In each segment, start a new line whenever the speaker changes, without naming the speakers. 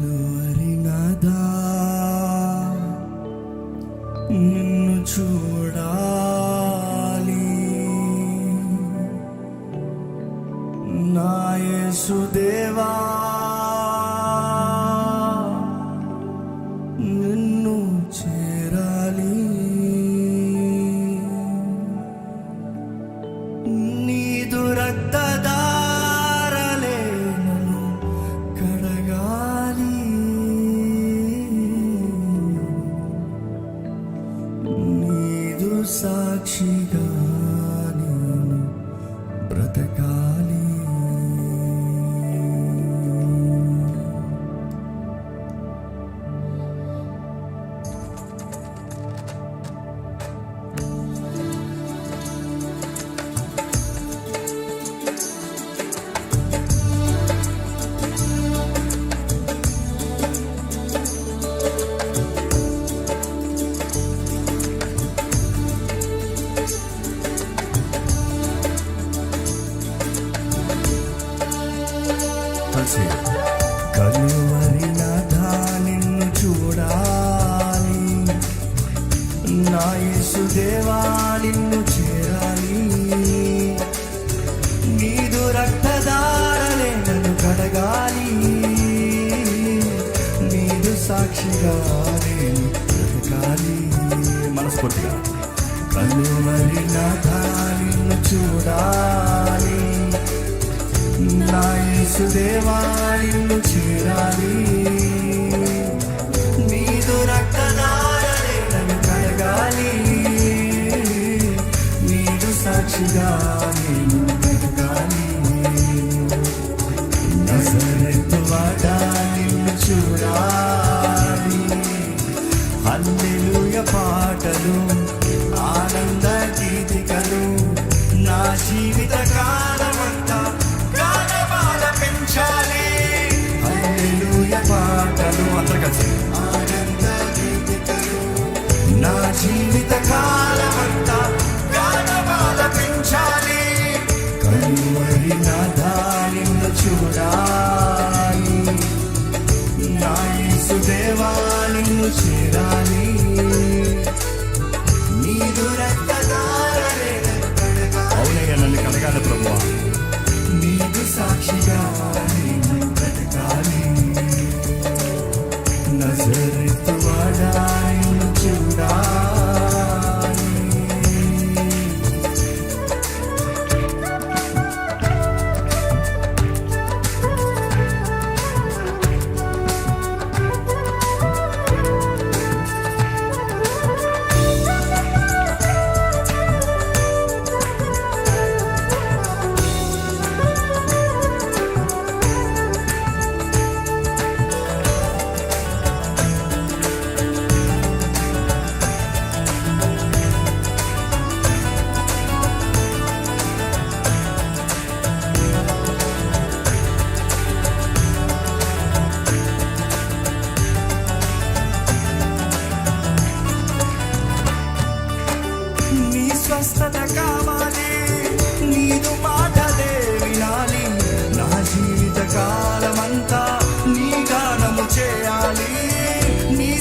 knew సాక్షిగా కలువరి నిన్ను చూడాలి. నా యేసుదేవా నిన్ను చేరాలి. నీదు రక్తదారలే నన్ను కడగాలి. నీదు సాక్షిగా నేను బ్రతకాలి. మనస్ఫూర్తిగా. నిన్ను చూడాలి. నా యేసుదేవా నిన్ను సాక్షిగా నేను బ్రతకాలి నజరెత్తు నిన్ను చూడాలి. పాటలు ఆనంద గీతికలు నా జీవిత కాలమంతా గానమాల పెంచాలి. పాటలు అందరు కలిసి. ఆనంద గీతికలు నా జీవిత చూడాలి. నా యేసుదేవా నిన్ను చేరాలి. నీదు రక్తదారలే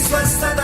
isso está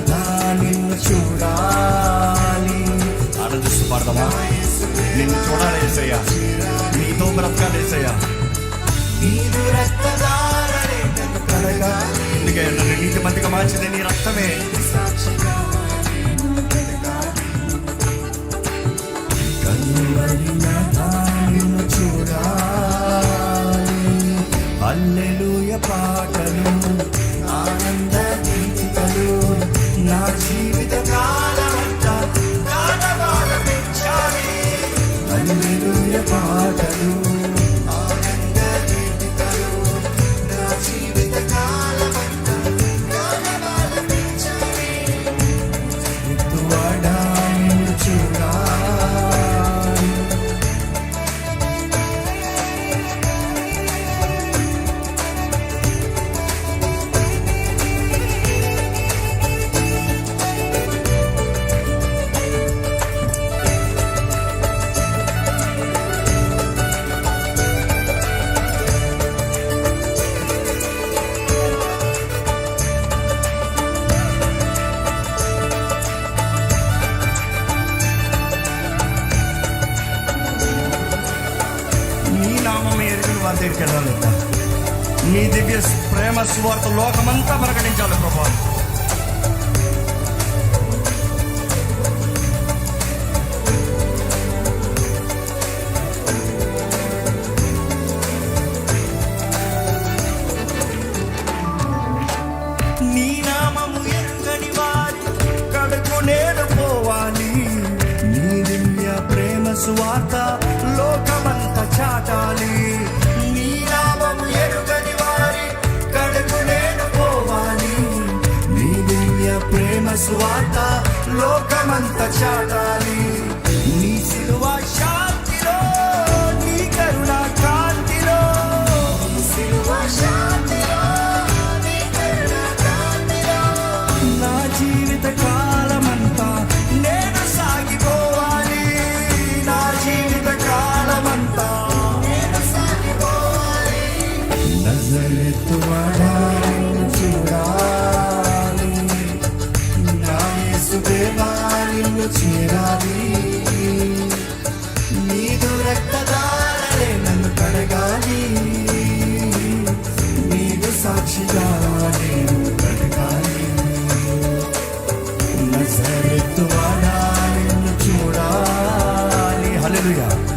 సదా నిన్ను
చూడాలి
ఆనందిస్తూ పాడదామా? నిన్ను చూడాలి ఏసయ్యా. నీతో బ్రతకాలి ఏసయ్యా.
నీదు రక్తదారనే నన్ను కడగా.
అందుకే నన్ను నీతి మందిగా వారి దగ్గరికి వెళ్ళాలి. నీ దివ్య ప్రేమ స్వార్థ లోకమంతా ప్రకటించాలి
ప్రభావం స్వాత లోకమంత చాటాలి దేవా నిన్ను చేరాలి. నీదు రక్తదారే నన్ను కడగాలి. నీదు సాక్షిగా నేను చూడాలి. హలలుయా